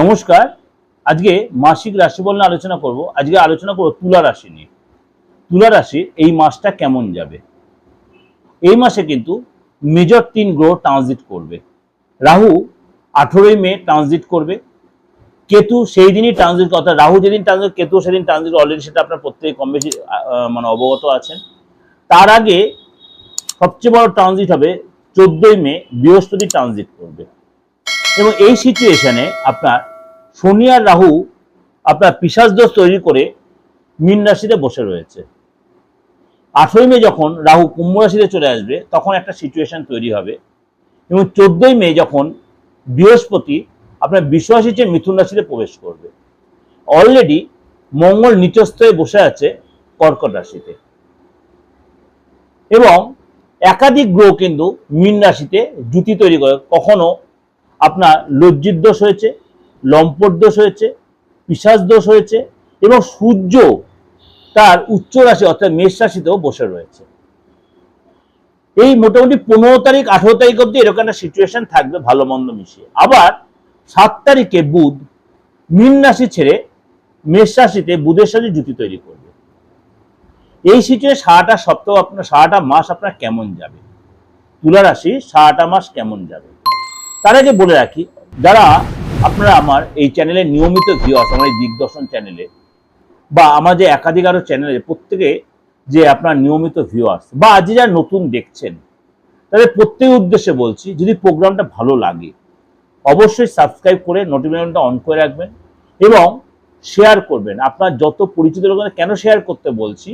নমস্কার। আজকে মাসিক রাশিফল নিয়ে আলোচনা করব। আজকে আলোচনা করব তুলা রাশি নিয়ে। তুলা রাশি এই মাসটা কেমন যাবে? এই মাসে কিন্তু মেজর তিন গ্রহ ট্রানজিট করবে। রাহু আঠেরোই মে ট্রানজিট করবে। কেতু সেই দিনই ট্রানজিট কথা রাহু যেদিন ট্রানজিট কেতু সেদিন ট্রানজিট অলরেডি সেটা আপনার প্রত্যেকে কম বেশি মানে অবগত আছেন। তার আগে সবচেয়ে বড় ট্রানজিট হবে চোদ্দই মে, বৃহস্পতি ট্রানজিট করবে। এবং এই সিচুয়েশনে আপনার শনি আর রাহু আপনার পিসাজ দোষ তৈরি করে মীন রাশিতে বসে রয়েছে। আঠেরোই মে যখন রাহু কুম্ভ রাশিতে চলে আসবে, তখন একটা সিচুয়েশন তৈরি হবে এবং চোদ্দই মে যখন বৃহস্পতি আপনার বিশ্বাসী চেয়ে মিথুন রাশিতে প্রবেশ করবে। অলরেডি মঙ্গল নিচস্থ হয়ে বসে আছে কর্কট রাশিতে। এবং একাধিক গ্রহ কিন্তু মীন রাশিতে জুতি তৈরি করে, কখনো আপনার লজ্জিত দোষ হয়েছে, লম্পট দোষ হয়েছে পিসাজ দোষ হয়েছে এবং সূর্য তার উচ্চ রাশি অর্থাৎ মেষ রাশিতেও বসে রয়েছে। এই মোটামুটি পনেরো তারিখ, আঠেরো তারিখ অব্দি এরকম একটা সিচুয়েশন থাকবে, ভালো মন্দ মিশিয়ে। আবার সাত তারিখে বুধ মীন রাশি ছেড়ে মেষ রাশিতে বুধের সাথে জুতি তৈরি করবে। এই সিচুয়েশন সারাটা সপ্তাহ আপনার, সারাটা মাস আপনার কেমন যাবে? তুলা রাশি সারাটা মাস কেমন যাবে? তার আগে বলে রাখি, যারা আপনারা আমার এই চ্যানেলে নিয়মিত ভিউয়ার্স আমার এই দিগদর্শন চ্যানেলে বা আমার যে একাধিক আরও চ্যানেলে প্রত্যেকে যে আপনার নিয়মিত ভিউয়ার্স বা আজ যারা নতুন দেখছেন, তাদের প্রত্যেক উদ্দেশ্যে বলছি, যদি প্রোগ্রামটা ভালো লাগে, অবশ্যই সাবস্ক্রাইব করে নোটিফিকেশনটা অন করে রাখবেন এবং শেয়ার করবেন। আপনার যত পরিচিত লোকের কেন শেয়ার করতে বলছি?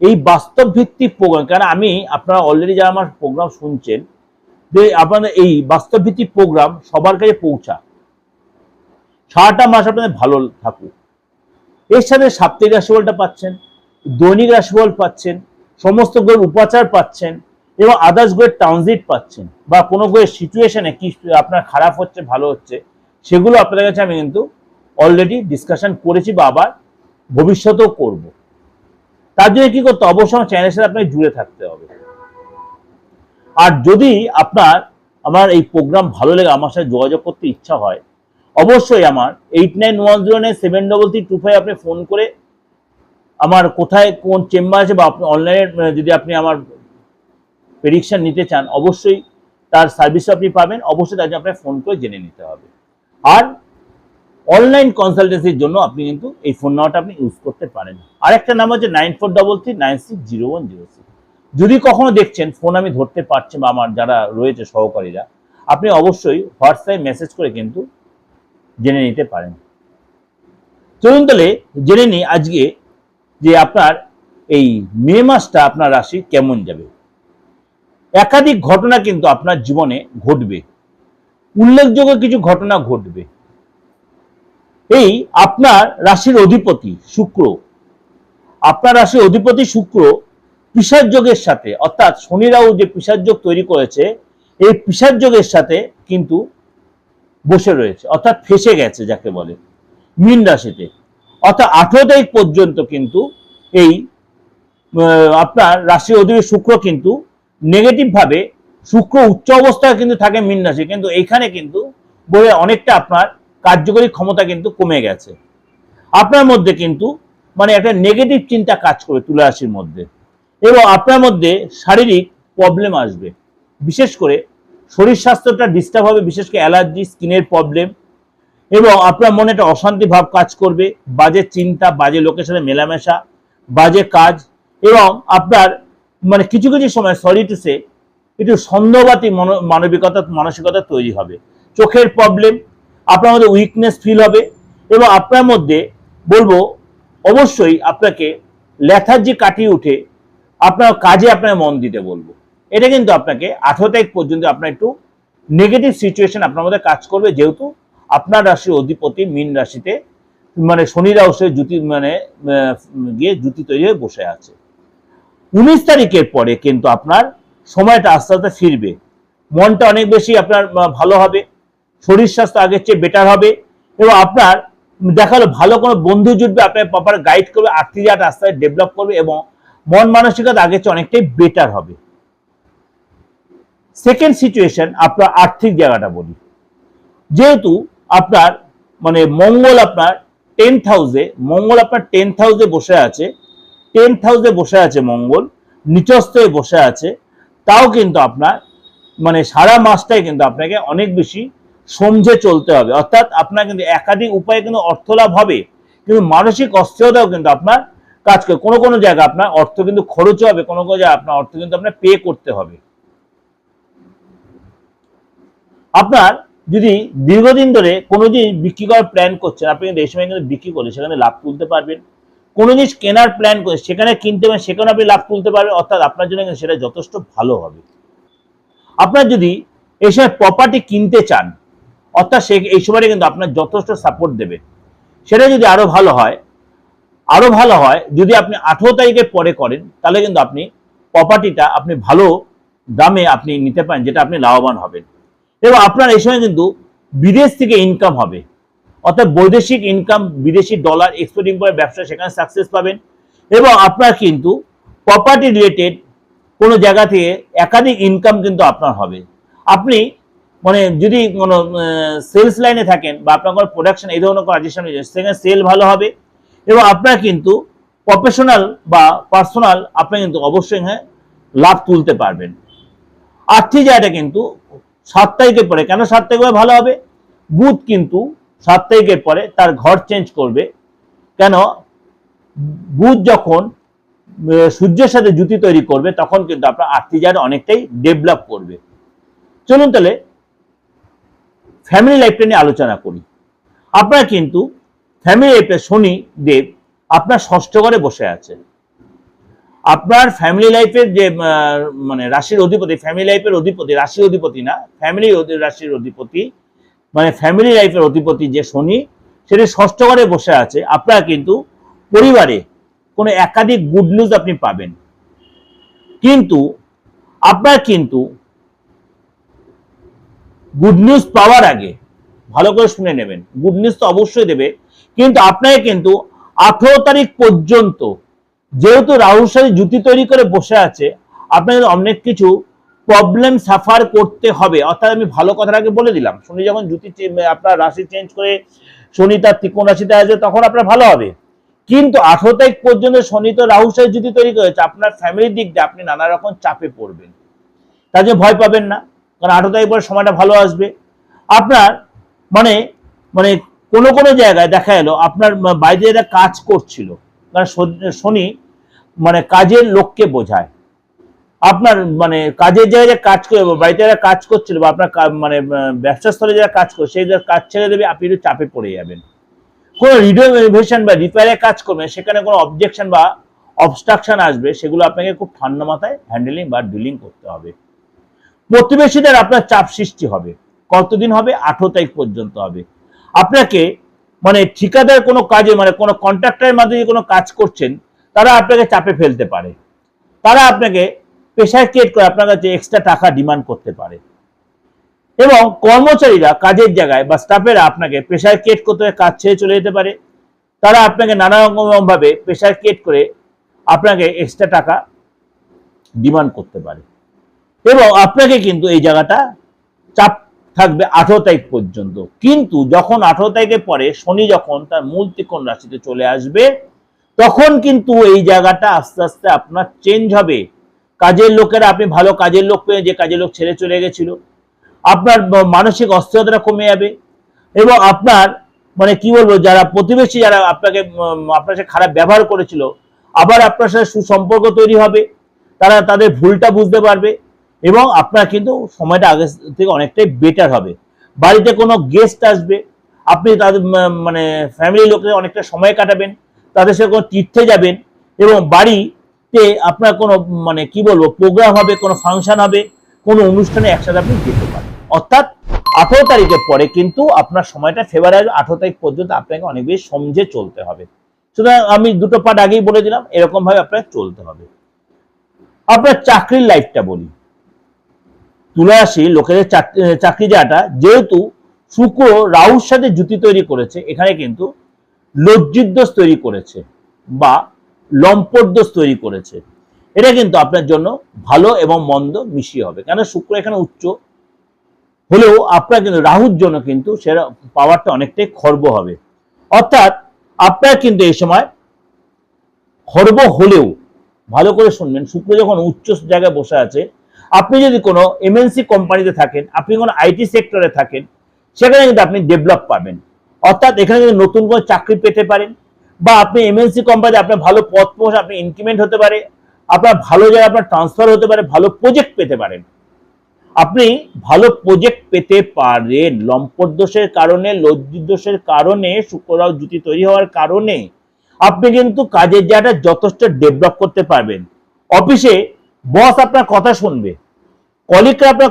এই বাস্তব ভিত্তিক প্রোগ্রাম কারণ আমি আপনারা অলরেডি যারা আমার প্রোগ্রাম শুনছেন যে আপনাদের এই বাস্তব ভিত্তিক প্রোগ্রাম সবার কাছে পৌঁছা সারাটা মাস আপনাদের ভালো থাকুক। এর সাথে সাপ্তাহিক রাশিফলটা পাচ্ছেন, দৈনিক রাশিফল পাচ্ছেন, সমস্ত গ্রহের উপাচার পাচ্ছেন এবং আদার্স গ্রহের ট্রানজিট পাচ্ছেন বা কোনো গ্রহের সিচুয়েশনে কি আপনার খারাপ হচ্ছে, ভালো হচ্ছে, সেগুলো আপনাদের কাছে আমি কিন্তু অলরেডি ডিসকাশন করেছি বা আবার ভবিষ্যতেও করব। তার জন্য কি করতে? অবশ্যই চ্যানেলের সাথে আপনাকে জুড়ে থাকতে হবে। আর যদি আপনার, আমার এই প্রোগ্রাম ভালো লেগে, আমার সাথে যোগাযোগ করতে ইচ্ছা হয়, অবশ্যই আমার eight nine one zero nine seven double three two five আপনি ফোন করে আমার কোথায় কোন চেম্বার আছে বা আপনি অনলাইনে যদি আপনি আমার প্রেডিকশন নিতে চান, অবশ্যই তার সার্ভিসও আপনি পাবেন, অবশ্যই জন্য আপনার ফোন করে জেনে নিতে হবে। আর অনলাইন কনসালটেন্সির জন্য আপনি কিন্তু এই ফোন নাম্বারটা আপনি ইউজ করতে পারেন। আর একটা নাম্বার হচ্ছে nine four double three nine six zero one zero six যদি কখনো দেখছেন ফোন আমি ধরতে পারছি বা আমার যারা রয়েছে সহকারীরা, আপনি অবশ্যই হোয়াটসঅ্যাপে মেসেজ করে কিন্তু জেনে নিতে পারেন। চলুন তাহলে জেনে নিই আজকে যে আপনার এই মে মাসটা আপনার রাশি কেমন যাবে। একাধিক ঘটনা কিন্তু আপনার জীবনে ঘটবে। উল্লেখযোগ্য কিছু ঘটনা ঘটবে। এই আপনার রাশির অধিপতি শুক্র। আপনার রাশির অধিপতি শুক্র পিসার যোগের সাথে, অর্থাৎ শনিরাও যে পিসার যোগ তৈরি করেছে, এই পিসার যোগের সাথে কিন্তু বসে রয়েছে, অর্থাৎ ফেসে গেছে যাকে বলে, মীন রাশিতে। অর্থাৎ আঠেরো তারিখ পর্যন্ত কিন্তু এই আপনার রাশি অধিপতি শুক্র কিন্তু নেগেটিভ ভাবে, শুক্র উচ্চ অবস্থায় কিন্তু থাকে মীন রাশি, কিন্তু এইখানে কিন্তু বলে অনেকটা আপনার কার্যকরী ক্ষমতা কিন্তু কমে গেছে। আপনার মধ্যে কিন্তু মানে একটা নেগেটিভ চিন্তা কাজ করে তুলা রাশির মধ্যে। এবং আপনার মধ্যে শারীরিক প্রবলেম আসবে। বিশেষ করে শরীর স্বাস্থ্যটা ডিস্টার্ব হবে, বিশেষ করে অ্যালার্জি স্কিনের প্রবলেম এবং আপনার মনে একটা অশান্তি ভাব কাজ করবে, বাজে চিন্তা, বাজে লোকের সাথে মেলামেশা, বাজে কাজ এবং আপনার মানে কিছু কিছু সময় সরি টু সে একটু সন্দেহবাদী মনো- মানবিকতা, মানসিকতা তৈরি হবে। চোখের প্রবলেম আপনার মধ্যে উইকনেস ফিল হবে এবং আপনার মধ্যে বলব, অবশ্যই আপনাকে লেথার্জি কাটিয়ে উঠে আপনার কাজে আপনার মন দিতে বলব। এটা কিন্তু আপনাকে আঠারো তারিখ পর্যন্ত আপনার একটু নেগেটিভ সিচুয়েশন আপনার মধ্যে কাজ করবে, যেহেতু আপনার রাশির অধিপতি মীন রাশিতে মানে শনি রাশির জুতি মানে গিয়ে জুতি তৈরি হয়ে বসে আছে। উনিশ তারিখের পরে কিন্তু আপনার সময়টা আস্তে আস্তে ফিরবে। মনটা অনেক বেশি আপনার ভালো হবে। শরীর স্বাস্থ্য আগের চেয়ে বেটার হবে। এবং আপনার দেখাল ভালো কোনো বন্ধু জুটবে, আপনার প্রপার গাইড করবে, আর্থিক আস্তে আস্তে ডেভেলপ করবে এবং মন মানসিকতা আগের চেয়ে অনেকটাই বেটার হবে। সেকেন্ড সিচুয়েশন আপনার আর্থিক জায়গাটা বলি। যেহেতু আপনার মানে মঙ্গল আপনার টেন্থ হাউসে মঙ্গল আপনার টেন্থ হাউসে বসে আছে টেন্থ হাউসে বসে আছে মঙ্গল, নিচস্থ বসে আছে, তাও কিন্তু আপনার মানে সারা মাসটাই কিন্তু আপনাকে অনেক বেশি সমঝে চলতে হবে। অর্থাৎ আপনার কিন্তু একাধিক উপায়ে কিন্তু অর্থ লাভ হবে, কিন্তু মানসিক অস্থিরতাও কিন্তু আপনার কাজ করে। কোনো কোনো জায়গায় আপনার অর্থ কিন্তু খরচ হবে, কোনো কোনো জায়গায় আপনার অর্থ কিন্তু আপনার পে করতে হবে। আপনার যদি দীর্ঘদিন ধরে কোনো জিনিস বিক্রি করার প্ল্যান করছেন, আপনি কিন্তু এই সময় কিন্তু বিক্রি করে সেখানে লাভ তুলতে পারবেন। কোনো জিনিস কেনার প্ল্যান করে সেখানে কিনতে পারেন সেখানে আপনি লাভ তুলতে পারবেন, অর্থাৎ আপনার জন্য সেটা যথেষ্ট ভালো হবে। আপনার যদি এই সময় প্রপার্টি কিনতে চান, অর্থাৎ সে এই সময়টা কিন্তু আপনার যথেষ্ট সাপোর্ট দেবে। সেটা যদি আরও ভালো হয় আরও ভালো হয়, যদি আপনি আঠেরো তারিখের পরে করেন, তাহলে কিন্তু আপনি প্রপার্টিটা আপনি ভালো দামে আপনি নিতে পারেন, যেটা আপনি লাভবান হবেন। এবং আপনার এই সময় কিন্তু বিদেশ থেকে ইনকাম হবে। অর্থাৎ বৈদেশিক ইনকাম বিদেশি ডলার এক্সপোর্ট ইম্পোর্টের ব্যবসা সেখানে সাকসেস পাবেন। এবং আপনার কিন্তু প্রপার্টি রিলেটেড কোনো জায়গা থেকে একাধিক ইনকাম কিন্তু আপনার হবে। আপনি মানে যদি কোনো সেলস লাইনে থাকেন বা আপনার কোনো প্রোডাকশন এই ধরনের কোনো সেখানে সেল ভালো হবে। এবং আপনার কিন্তু প্রফেশনাল বা পার্সোনাল আপনি কিন্তু অবশ্যই হ্যাঁ লাভ তুলতে পারবেন। আর্থিক জায়গাটা কিন্তু সাত তারিখের পরে, কেন সাত তারিখ ভালো হবে? বুধ কিন্তু সাত তারিখের পরে তার ঘর চেঞ্জ করবে। কেন? বুধ যখন সূর্যের সাথে জুতি তৈরি করবে, তখন কিন্তু আপনার আর্থিক জায়গাটা অনেকটাই ডেভেলপ করবে। চলুন তাহলে ফ্যামিলি লাইফটা নিয়ে আলোচনা করি। আপনার কিন্তু ফ্যামিলি লাইফে শনি দেব আপনার ষষ্ঠ ঘরে বসে আছে আপনার ফ্যামিলি লাইফের যে মানে রাশির অধিপতি, ফ্যামিলি লাইফের অধিপতি, রাশির অধিপতি না, ফ্যামিলি রাশির অধিপতি মানে ফ্যামিলি লাইফের অধিপতি যে শনি, সেটি ষষ্ঠ ঘরে বসে আছে। আপনার কিন্তু পরিবারে কোনো একাধিক গুড নিউজ আপনি পাবেন। কিন্তু আপনার কিন্তু গুড নিউজ পাওয়ার আগে, ভালো করে শুনে নেবেন। গুড নিউজ তো অবশ্যই দেবে কিন্তু আপনাকে কিন্তু আঠেরো তারিখ পর্যন্ত যেহেতু রাহুর সাথে জুতি তৈরি করে বসে আছে, আপনাকে অনেক কিছু প্রবলেম সাফার করতে হবে। অর্থাৎ আমি ভালো কথাটাকে বলে দিলাম। শনি যখন জুতি আপনার রাশি চেঞ্জ করে শনি তার ত্রিকোণ রাশিতে আসবে, তখন আপনার ভালো হবে। কিন্তু আঠেরো তারিখ পর্যন্ত শনি তো রাহুর সাথে জুতি তৈরি করেছে, আপনার ফ্যামিলির দিক দিয়ে আপনি নানা রকম চাপে পড়বেন। তার জন্য ভয় পাবেন না। কারণ আঠেরো তারিখ পরে সময়টা ভালো আসবে। আপনার মানে মানে কোনো কোনো জায়গায় দেখা এলো আপনার বাইরে যারা কাজ করছিল। কারণ শনি- শনি মানে কাজের লোককে বোঝায়। আপনার মানে কাজের জায়গায় কাজ করে, বাড়িতে যারা কাজ করছিল বা আপনার মানে ব্যবসা স্থলে যারা কাজ করে, সেই কাজ ছেড়ে দেবে, আপনি একটু চাপে পড়ে যাবেন। কোনো রিনোভেশন বা রিপেয়ারের কাজ করবেন সেখানে কোনো অবজেকশন বা অবস্ট্রাকশন আসবে, সেগুলো আপনাকে খুব ঠান্ডা মাথায় হ্যান্ডেলিং বা ডিলিং করতে হবে। প্রতিবেশীদের আপনার চাপ সৃষ্টি হবে। কতদিন হবে? আঠেরো তারিখ পর্যন্ত হবে। আপনাকে মানে ঠিকাদার কোনো কাজে মানে কোনো কন্ট্রাক্টরের মাধ্যমে কোনো কাজ করছেন, তারা আপনাকে চাপে ফেলতে পারে। তারা আপনাকে পেশায় ক্রিয়েট করে আপনার কাছে এক্সট্রা টাকা ডিমান্ড করতে পারে। এবং কর্মচারীরা কাজের জায়গায় বা স্টাফেরা আপনাকে প্রেশার ক্রিয়েট করতে কাজ ছেড়ে চলে যেতে পারে। তারা আপনাকে নানা রকম ভাবে প্রেশার ক্রিয়েট করে আপনাকে এক্সট্রা টাকা ডিমান্ড করতে পারে। এবং আপনাকে কিন্তু এই জায়গাটা চাপ থাকবে আঠারো তারিখ পর্যন্ত। কিন্তু যখন আঠারো তারিখের পরে শনি যখন তার মূল ত্রিকোণ রাশিতে চলে আসবে, তখন কিন্তু এই জায়গাটা আস্তে আস্তে আপনার চেঞ্জ হবে। কাজের লোকেরা, আপনি ভালো কাজের লোক পেয়ে যে কাজের লোক ছেড়ে চলে গেছিল। আপনার মানসিক অস্থিরতা কমে যাবে এবং আপনার মানে কি বলব, যারা প্রতিবেশী যারা আপনাকে আপনার সাথে খারাপ ব্যবহার করেছিল, আবার আপনার সাথে সুসম্পর্ক তৈরি হবে। তারা তাদের ভুলটা বুঝতে পারবে। এবং আপনার কিন্তু সময়টা আগে থেকে অনেকটাই বেটার হবে। বাড়িতে কোনো গেস্ট আসবে, আপনি তাদের মানে ফ্যামিলি লোকের অনেকটা সময় কাটাবেন, তাদের সাথে কোনো তীর্থে যাবেন এবং বাড়িতে আপনার কোনো মানে কি বলব প্রোগ্রাম হবে, কোনো ফাংশন হবে, কোনো অনুষ্ঠানে একসাথে আপনি যেতে পারেন। অর্থাৎ আঠেরো তারিখের পরে কিন্তু আপনার সময়টা ফেব্রুয়ারি আঠেরো তারিখ পর্যন্ত আপনাকে অনেক বেশি সমঝে চলতে হবে। সুতরাং আমি দুটো পার্ট আগেই বলে দিলাম এরকম ভাবে আপনাকে চলতে হবে। আপনার চাকরির লাইফটা বলি। তুলা আসি লোকেদের চাকরি যাওয়াটা যেহেতু শুক্র রাহুর সাথে জুতি তৈরি করেছে, এখানে কিন্তু লজ্জিত দোষ তৈরি করেছে বা লম্পট দোষ তৈরি করেছে। এটা কিন্তু আপনার জন্য ভালো এবং মন্দ মিশিয়ে হবে। কেন শুক্র এখানে উচ্চ? হলেও আপনার কিন্তু, রাহুর জন্য কিন্তু সেটা পাওয়ারটা অনেকটাই খর্ব হবে। অর্থাৎ আপনার কিন্তু এই সময় খর্ব হলেও, ভালো করে শুনবেন, শুক্র যখন উচ্চ জায়গায় বসে আছে আপনি যদি কোনো এমএনসি কোম্পানিতে থাকেন, আপনি কোনো আইটি সেক্টরে থাকেন, সেখানে কিন্তু আপনি ডেভেলপ পাবেন। অর্থাৎ এখানে কিন্তু নতুন কোনো চাকরি পেতে পারেন, বা আপনি এমএনসি কোম্পানিতে আপনার ভালো পথ প্রমোশন, আপনি ইনক্রিমেন্ট হতে পারে, আপনার ভালো জায়গায় আপনার ট্রান্সফার হতে পারে, ভালো প্রজেক্ট পেতে পারেন। আপনি ভালো প্রজেক্ট পেতে পারেন। লম্পট দোষের কারণে, লজ্জিত দোষের কারণে শুক্ররাও জুতি তৈরি হওয়ার কারণে আপনি কিন্তু কাজের জায়গাটা যথেষ্ট ডেভেলপ করতে পারবেন। অফিসে বস আপনার কথা শুনবে। কলিগরা আপনার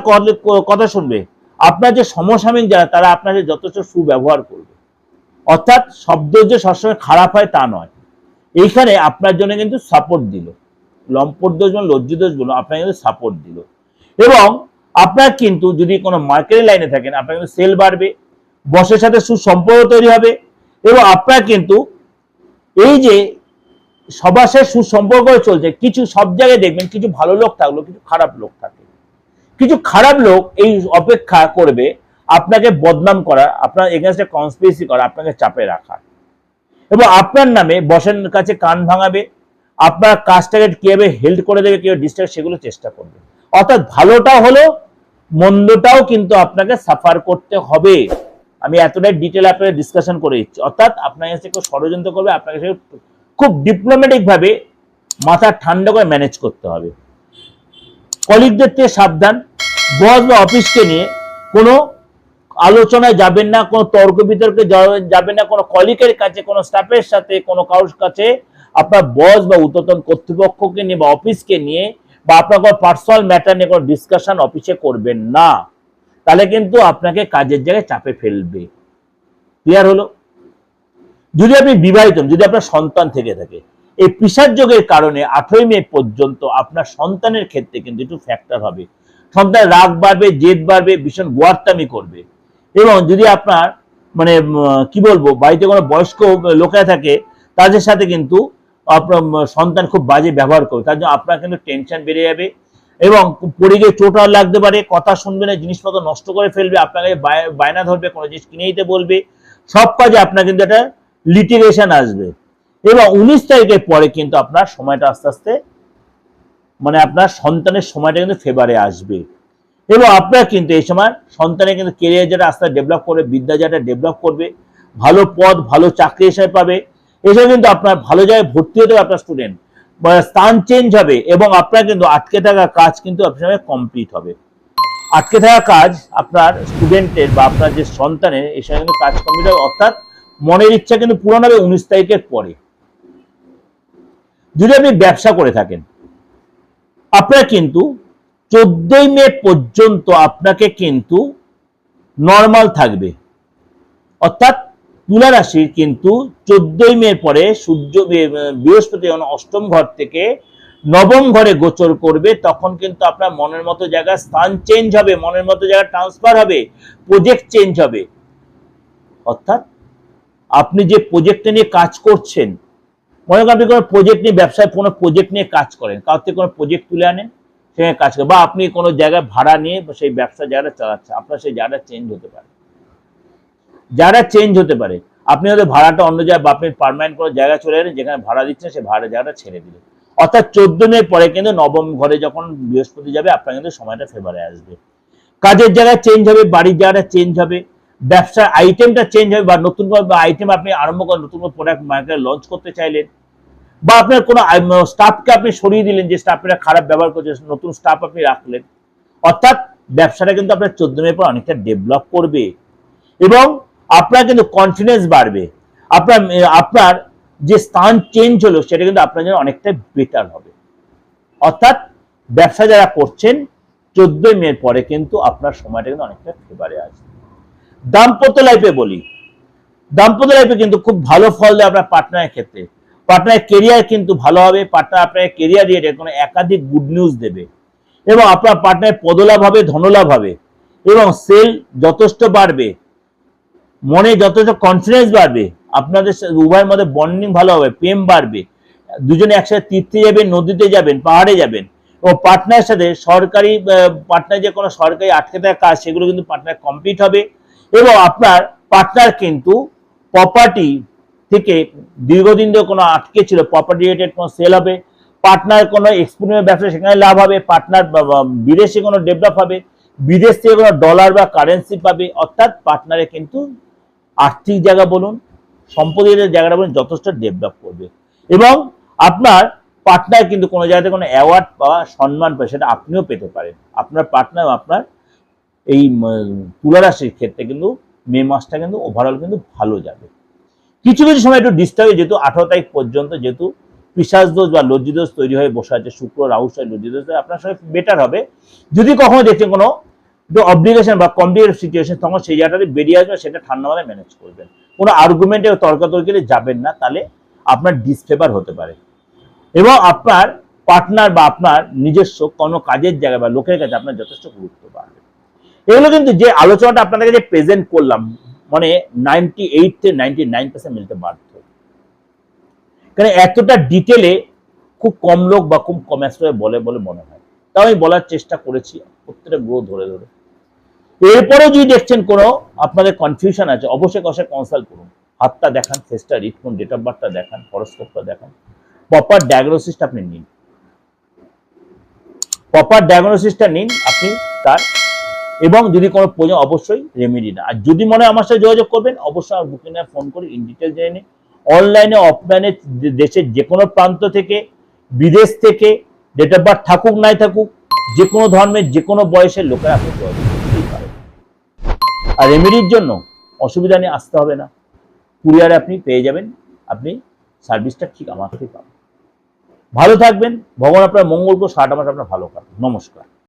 কথা শুনবে। আপনার যে সমসাময়িক যারা, তারা আপনাকে যথেষ্ট সুব্যবহার করবে। অর্থাৎ শব্দ যে সবসময় খারাপ হয় তা নয়। এইখানে আপনার জন্য কিন্তু সাপোর্ট দিল। লম্পট দোষ এবং লজ্জিত দোষগুলো আপনাকে কিন্তু সাপোর্ট দিল। এবং আপনার কিন্তু যদি কোনো মার্কেটিং লাইনে থাকেন, আপনার কিন্তু সেল বাড়বে বসের সাথে সুসম্পর্ক তৈরি হবে, এবং আপনার কিন্তু এই যে সবার সাথে সুসম্পর্ক চলছে, কিছু সব জায়গায় দেখবেন কিছু ভালো লোক থাকল, কিছু খারাপ লোক থাকে। কিছু খারাপ লোক এই অপেক্ষা করবে আপনাকে বদনাম করা, আপনার এগেনস্টে কনস্পিরেসি করা, আপনাকে চাপে রাখা। এবং আপনার নামে বসের কাছে কান ভাঙাবে, আপনার কাজটাকে কীভাবে হেল্প করে দেবে, কীভাবে ডিস্টার্ব সেগুলো চেষ্টা করবে। অর্থাৎ ভালোটা হলো, মন্দটাও কিন্তু আপনাকে সাফার করতে হবে। আমি এতটাই ডিটেল আপনাকে ডিসকাশন করে দিচ্ছি। অর্থাৎ আপনার কাছে কেউ ষড়যন্ত্র করবে, আপনাকে খুব ডিপ্লোম্যাটিক ভাবে মাথা ঠান্ডা করে ম্যানেজ করতে হবে। কলিগদের থেকে সাবধান বস বা অফিসকে নিয়ে কোনো আলোচনায় যাবেন না, কোনো তর্ক বিতর্কে যাবেন- না, কোনো কলিগের কাছে, কোনো স্টাফের সাথে, কোনো কারোর কাছে আপনার বস বা উদ্যতন কর্তৃপক্ষকে নিয়ে বা অফিসকে নিয়ে বা আপনার কোনো পার্সোনাল ম্যাটার নিয়ে কোনো ডিসকাশন অফিসে করবেন না। তাহলে কিন্তু আপনাকে কাজের জায়গায় চাপে ফেলবে। ক্লিয়ার হলো? যদি আপনি বিবাহিত যদি আপনার সন্তান থেকে থাকে এই যোগের কারণে আঠেরোই মে পর্যন্ত আপনার সন্তানের ক্ষেত্রে কিন্তু একটু ফ্যাক্টর হবে। সন্তানের রাগ বাড়বে, জেদ বাড়বে, ভীষণ গোয়ার্তামি করবে। এবং যদি আপনার মানে কি বলব, বাড়িতে কোনো বয়স্ক লোকেরা থাকে, তাদের সাথে কিন্তু আপনার সন্তান খুব বাজে ব্যবহার করবে। তার জন্য আপনার কিন্তু টেনশন বেড়ে যাবে এবং পড়ে গিয়ে চোট আর লাগতে পারে, কথা শুনবে না, জিনিসপত্র নষ্ট করে ফেলবে, আপনাকে বায়না ধরবে, কোনো জিনিস কিনে দিতে বলবে। সব কাজে আপনার কিন্তু একটা লিটিগেশন আসবে। এবং উনিশ তারিখের পরে কিন্তু আপনার সময়টা আস্তে আস্তে মানে আপনার সন্তানের সময়টা কিন্তু ফেভারে আসবে। এবং আপনার কিন্তু এই সময় সন্তানের কিন্তু কেরিয়ার যেটা আস্তে ডেভেলপ করবে, বিদ্যা যেটা ডেভেলপ করবে, ভালো পদ, ভালো চাকরি হিসেবে পাবে। এসব কিন্তু আপনার ভালো জায়গায় ভর্তি হতে হবে আপনার স্টুডেন্ট স্থান চেঞ্জ হবে এবং আপনার কিন্তু আটকে থাকা কাজ কিন্তু আপনার কমপ্লিট হবে। আটকে থাকা কাজ আপনার স্টুডেন্টের বা আপনার যে সন্তানের সময় কিন্তু কাজ কমপ্লিট হবে। অর্থাৎ মনের ইচ্ছা কিন্তু পূরণ হবে উনিশ তারিখের পরে। যদি আপনি ব্যবসা করে থাকেন, আপনার কিন্তু চোদ্দই মে পর্যন্ত আপনাকে কিন্তু নর্মাল থাকবে। অর্থাৎ তুলা রাশির কিন্তু চোদ্দই মে পরে সূর্য বৃহস্পতি যখন অষ্টম ঘর থেকে নবম ঘরে গোচর করবে, তখন কিন্তু আপনার মনের মতো জায়গায় স্থান চেঞ্জ হবে, মনের মতো জায়গায় ট্রান্সফার হবে প্রজেক্ট চেঞ্জ হবে। অর্থাৎ আপনি যে প্রজেক্টে নিয়ে কাজ করছেন মনে করেন আপনি কোনো প্রজেক্ট নিয়ে, ব্যবসায় কোনো প্রজেক্ট নিয়ে কাজ করেন কার থেকে কোনো প্রজেক্ট তুলে আনেন সেখানে কাজ করেন, বা আপনি কোনো জায়গায় ভাড়া নিয়ে সেই ব্যবসা জায়গাটা চালাচ্ছে আপনার সেই জায়গাটা চেঞ্জ হতে পারে। জায়গাটা চেঞ্জ হতে পারে। আপনি হয়তো ভাড়াটা অন্য জায়গায় বা আপনি পারমানেন্ট কোনো জায়গায় চলে গেলেন যেখানে ভাড়া দিচ্ছেন সেই ভাড়া জায়গাটা ছেড়ে দিলেন। অর্থাৎ চোদ্দ মে পরে কিন্তু নবম ঘরে যখন বৃহস্পতি যাবে, আপনার কিন্তু সময়টা ফেভারে আসবে। কাজের জায়গা চেঞ্জ হবে, বাড়ির জায়গাটা চেঞ্জ হবে। ব্যবসার আইটেমটা চেঞ্জ হবে বা নতুন আইটেম আপনি আরম্ভ করেন, নতুন প্রোডাক্ট মার্কেটে লঞ্চ করতে চাইলেন, বা আপনার কোনো স্টাফকে আপনি সরিয়ে দিলেন যে স্টাফেরা খারাপ ব্যবহার করছে নতুন স্টাফ আপনি রাখলেন, অর্থাৎ ব্যবসাটা কিন্তু আপনার চোদ্দ মে পর অনেকটা ডেভেলপ করবে এবং আপনার কিন্তু কনফিডেন্স বাড়বে। আপনার আপনার যে স্থান চেঞ্জ হলো, সেটা কিন্তু আপনার জন্য অনেকটা বেটার হবে। অর্থাৎ ব্যবসা যারা করছেন চোদ্দই মের পরে কিন্তু আপনার সময়টা কিন্তু অনেকটা ফেভারে আসবে। দাম্পত্য লাইফে বলি। দাম্পত্য লাইফে কিন্তু খুব ভালো ফল দেয় আপনার পার্টনারের ক্ষেত্রে। পার্টনারের কেরিয়ার কিন্তু ভালো হবে পার্টনার আপনার কেরিয়ার রিলেটেড কোনো একাধিক গুড নিউজ দেবে। এবং আপনার পার্টনারের পদলাভ হবে, ধনলাভ হবে। এবং সেল যথেষ্ট বাড়বে। মনে যথেষ্ট কনফিডেন্স বাড়বে। আপনাদের উভয়ের মধ্যে বন্ডিং ভালো হবে, প্রেম বাড়বে। দুজনে একসাথে তীর্থে যাবেন, নদীতে যাবেন, পাহাড়ে যাবেন। ও পার্টনারের সাথে সরকারি পার্টনার যে কোনো সরকারি আটকে থাকা কাজ, সেগুলো কিন্তু পার্টনার কমপ্লিট হবে। এবং আপনার পার্টনার কিন্তু প্রপার্টি থেকে দীর্ঘদিন ধরে কোনো আটকে ছিল প্রপার্টি রিলেটেড কোনো সেল হবে পার্টনার কোনো এক্সপোর্টের ব্যবসা সেখানে লাভ হবে পার্টনার বিদেশে কোনো ডেভেলপ হবে, বিদেশ থেকে কোনো ডলার বা কারেন্সি পাবে, অর্থাৎ পার্টনারে কিন্তু আর্থিক জায়গা বলুন সম্পদের জায়গাটা বলুন যথেষ্ট ডেভেলপ করবে। এবং আপনার পার্টনার কিন্তু কোনো জায়গাতে কোনো অ্যাওয়ার্ড বা সম্মান পায় সেটা আপনিও পেতে পারেন। আপনার পার্টনার আপনার এই তুলারাশির ক্ষেত্রে কিন্তু মে মাসটা কিন্তু ওভারঅল কিন্তু ভালো যাবে। কিছু কিছু সময় একটু ডিস্টার্ব যেহেতু আঠারো তারিখ পর্যন্ত যেহেতু পিসাস দোষ বা লজ্জি দোষ তৈরি হয়ে বসে আছে, শুক্র, রাহু সহ লজ্জি দোষ আপনার সঙ্গে বেটার হবে। যদি কখনো দেখছেন কোনো অব্লিগেশন বা কমপ্লিকেটেড সিচুয়েশন তখন সেই জায়গাটাতে বেরিয়ে আসবে সেটা ঠান্ডা মাথায় ম্যানেজ করবেন। কোনো আর্গুমেন্টে তর্কাতর্কিতে যাবেন না, তাহলে আপনার ডিসফেভার হতে পারে। এবং আপনার পার্টনার বা আপনার নিজস্ব কোনো কাজের জায়গায় বা লোকের কাছে আপনার যথেষ্ট গুরুত্ব পাবে এগুলো কিন্তু যে আলোচনাটা আপনাদের কাছে প্রেজেন্ট করলাম মানে নাইনটি এইট থেকে নাইনটি নাইন পার্সেন্ট মিলতে বাধ্য। কারণ এতটা ডিটেলে খুব কম লোক বা খুব কম বলে বলে মনে হয়। তাও আমি বলার চেষ্টা করেছি, প্রত্যেকটা গ্রহ ধরে ধরে। এরপরেও যদি দেখছেন কোনো আপনাদের কনফিউশন আছে, অবশ্যই কষে কনসাল্ট করুন। হাতটা দেখান ফেসটা রিড ডেট অফ বার্থটা দেখান হরস্কোপটা দেখান। প্রপার ডায়াগনোসিসটা আপনি নিন। প্রপার ডায়াগনোসিসটা নিন, আপনি তার এবং যদি কোনো প্রয়োজন, অবশ্যই রেমেডি না। আর যদি মনে হয় আমার সাথে যোগাযোগ করবেন, অবশ্যই আমার বুকিং ফোন করে ইন ডিটেল জেনে নিন। অনলাইনে অফলাইনে দেশের যে কোনো প্রান্ত থেকে, বিদেশ থেকে ডেট অফ বার্থ থাকুক, নাই থাকুক যে কোনো ধর্মের যে কোনো বয়সের লোকেরা আপনি যোগাযোগ করতেই পারেন আর রেমেডির জন্য অসুবিধা নিয়ে আসতে হবে না। কুরিয়ারে আপনি পেয়ে যাবেন, আপনি সার্ভিসটা ঠিক আমার থেকেই পাবেন। ভালো থাকবেন, ভগবান আপনার মঙ্গল করে সারাটা মাস আপনার ভালো কাটুন নমস্কার।